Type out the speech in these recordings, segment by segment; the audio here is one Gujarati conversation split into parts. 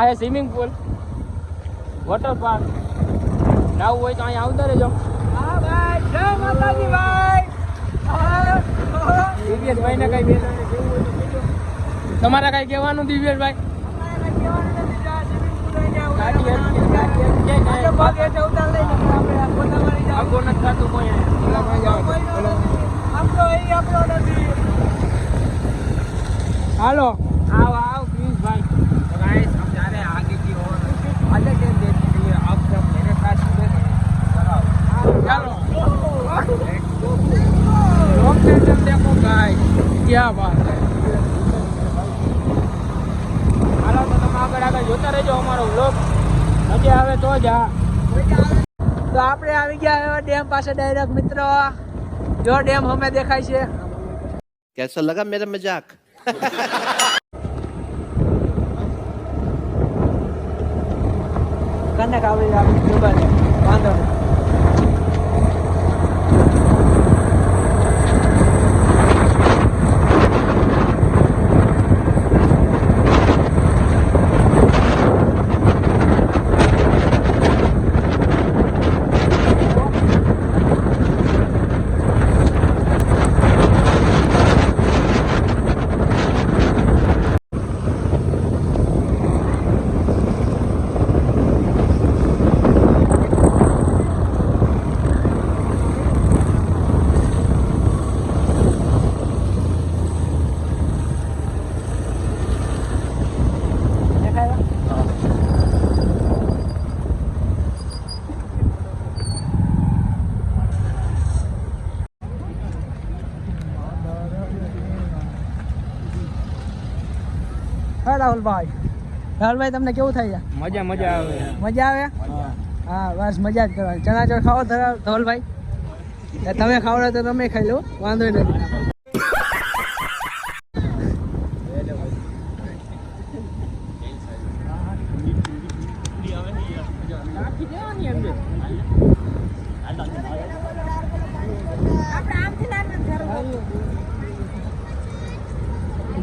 આ હે સ્વિમિંગ પુલ વોટર પાર્ક નાવું હોય તો અહીંયા આવતા રહેજો. હા ભાઈ જય માતાજી ભાઈ. દિવ્યેશભાઈ ને કઈ તમારે કઈ કહેવાનું દિવ્યેશભાઈ? આપણે આગો નથી થતું કોઈ. આમ આપણો નથી. હાલો. ક્યાં વાત હાલો તો તમે આગળ આગળ જોતા રહેજો અમારો બ્લોગ મજા આવે તો જ હા. તો આપણે આવી ગયા એવા ડેમ પાસે ડાયરેક્ટ મિત્રો. જો ડેમ અમે દેખાય છે. કેસો લગા મેરે મજાક? કનેક આવી આપણે વાંધો નહીં. હા રાહુલભાઈ રાહુલભાઈ તમને કેવું થાય છે? મજા મજા આવે. મજા આવે? હા બસ મજા જ કરવાની. ચણા ચોળ ખાઓ ધરા- ધવલભાઈ? તમે ખાવડો તો તમે ખાઈ લો વાંધો નથી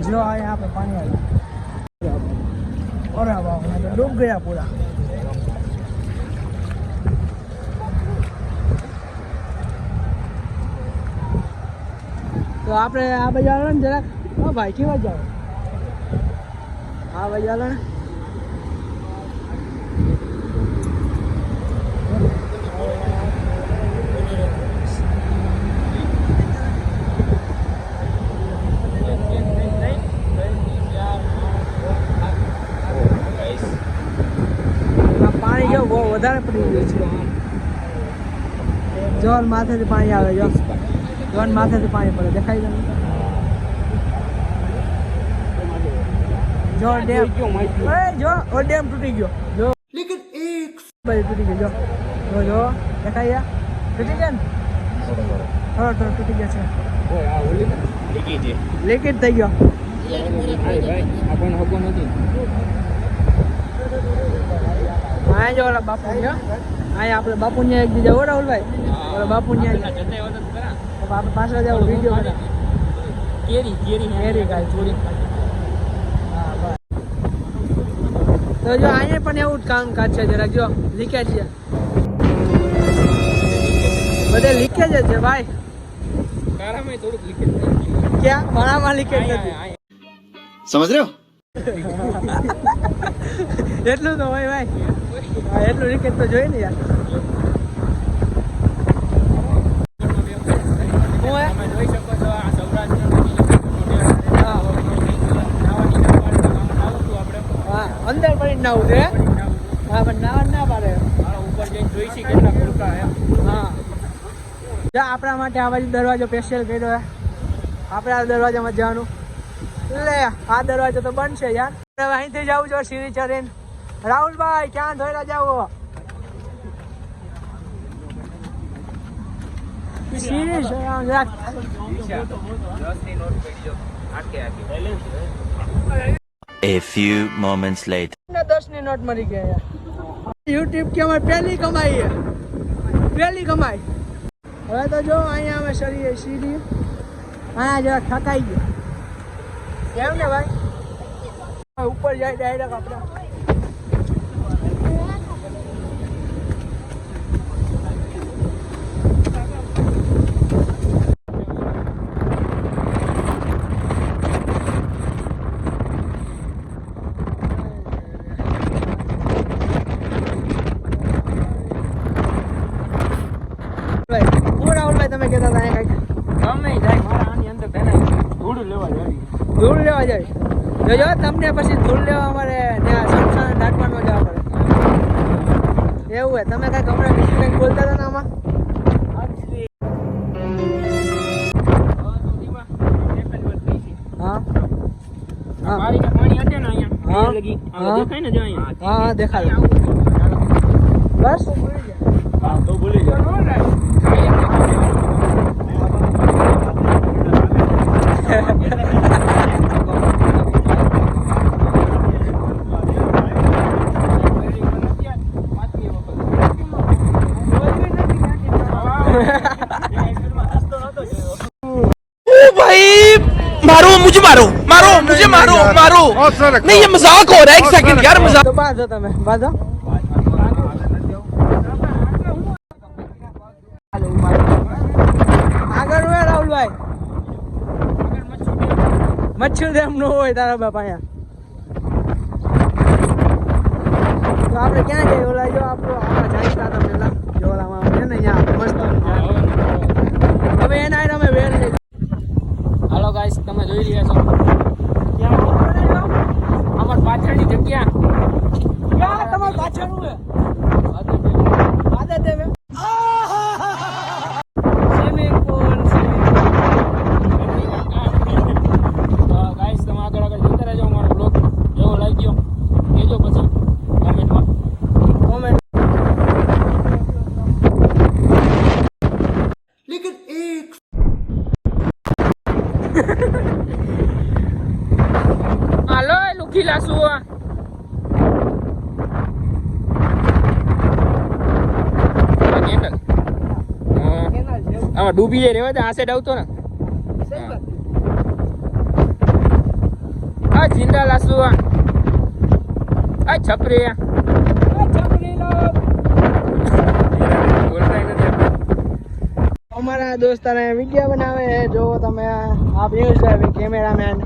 જો અહીંયા આપણે પાણી આવ્યું રે, તો ડૂબ ગયા પૂરા તો આપણે આ બજાર જરાક હા ભાઈ કેવા જાઓ આ બાજુ આવે ને આ પાણી જો પડી ગયું છે. જોન માથેથી પાણી આવે જો જોન માથેથી પાણી પડે. દેખાય તમને જો ડેમ. એ જો ઓ ડેમ તૂટી ગયો. જો. લેકિન એક ભાઈ તૂટી ગયો. જો. જો દેખાય તૂટી ગયા ને? થોડો થોડો તૂટી ગયા છે. લીકેજ થઈ ગયો. આપણને હકો નથી. હા બાપુ જો હા આપણે એક બીજા ઓરા ઓલભાઈ ઓલા પાછળ તો જો અહીંયા પણ એવું જ કામ કામકાજ છે જરાક. જો લીકેજ છે. બધે લીકેજ છે ભાઈ. ક્યાં? ભણામાં લીકેજ નથી. સમજ રહ્યો? એટલું તો હોય ભાઈ. એટલું લીકેજ તો જોઈએ ને યાર. જોઈ અંદર પડીને નાવું છે, હા? પણ નાવા ના પાડે. ઉપર જઈને જોઈ કેટલા ખોલકા હા. જો, આપણા માટે આ બાજુ દરવાજો સ્પેશિયલ કર્યો છે આપણે આ દરવાજામાં જવાનું. લે, આ દરવાજો તો છે યાર. અહીંથી જવું જો સીડી ચડીને રાહુલભાઈ ક્યાં ધોઈ જાવ સીરી છે. A few moments later. ને દસની નોટ મરી ગયા યાર યુટ્યુબ કે અમારી પહેલી કમાઈ છે? પહેલી કમાઈ. હવે તો જો અહીંયા અમે સરીએ સીડી. અહીંયા જરા થકાઈ ગયો. કેમ ને ભાઈ? ઉપર જાય ડાયરેક્ટ આપણે ભાઈ હું રાહુલભાઈ તમે કહેતા હતા અહીંયા કંઈક ગમે ઈ જાય મારા આની અંદર તેને ધૂળ લેવા જાય જાય જોજો, તમને પછી ધૂળ લેવા અમારે ત્યાં સંસ્થાને ઢાંકવાનું જવા પડે. એવું હે તમે કાંઈક હમણાં બીજું કંઈક બોલતા હતા ને આમાં? હા? હા. દેખાય બસ તો ભૂલી જાય मारो मुझे मारो मारो मुझे मारो मारो नहीं ये मजाक हो रहा है एक सेकंड यार मजाक તો બાંધો તમે બાંધો આગળ હોય રાહુલભાઈ મચ્છર ડેમ નો હોય તારા બાપા અહીંયા તો આપણે ક્યાં જઈએ ઓલા જો આપણો આમાં જાણીતા હતા પેલા જો ઓલામાં છે ને અહીંયા મસ્ત હવે એના હારે અમે વેર લઈ હાલો ગાઈસ તમે જોઈ રહ્યા છો. અમાર પાછળની જગ્યા. તમારે પાછળ આદત હે બે સ્વિમિંગ પૂલ ગાઈસ તમે આગળ આગળ જોતા રહેજો અમારો બ્લોગ કેવો લાગ્યો કહેજો પછી કમેન્ટમાં કોમેન્ટ હાલો એ લુખી લાસુ કેન્ડલ કેનાલ છે આમાં ડૂબી જાય રેવા દે આ સાઈડ આવતો ને આ જિંદા લાસુ આ. છપરી આપણે. અમારા દોસ્તાને વીડિયો બનાવે છે. જો તમે આ વ્યૂઝ કેમેરામેન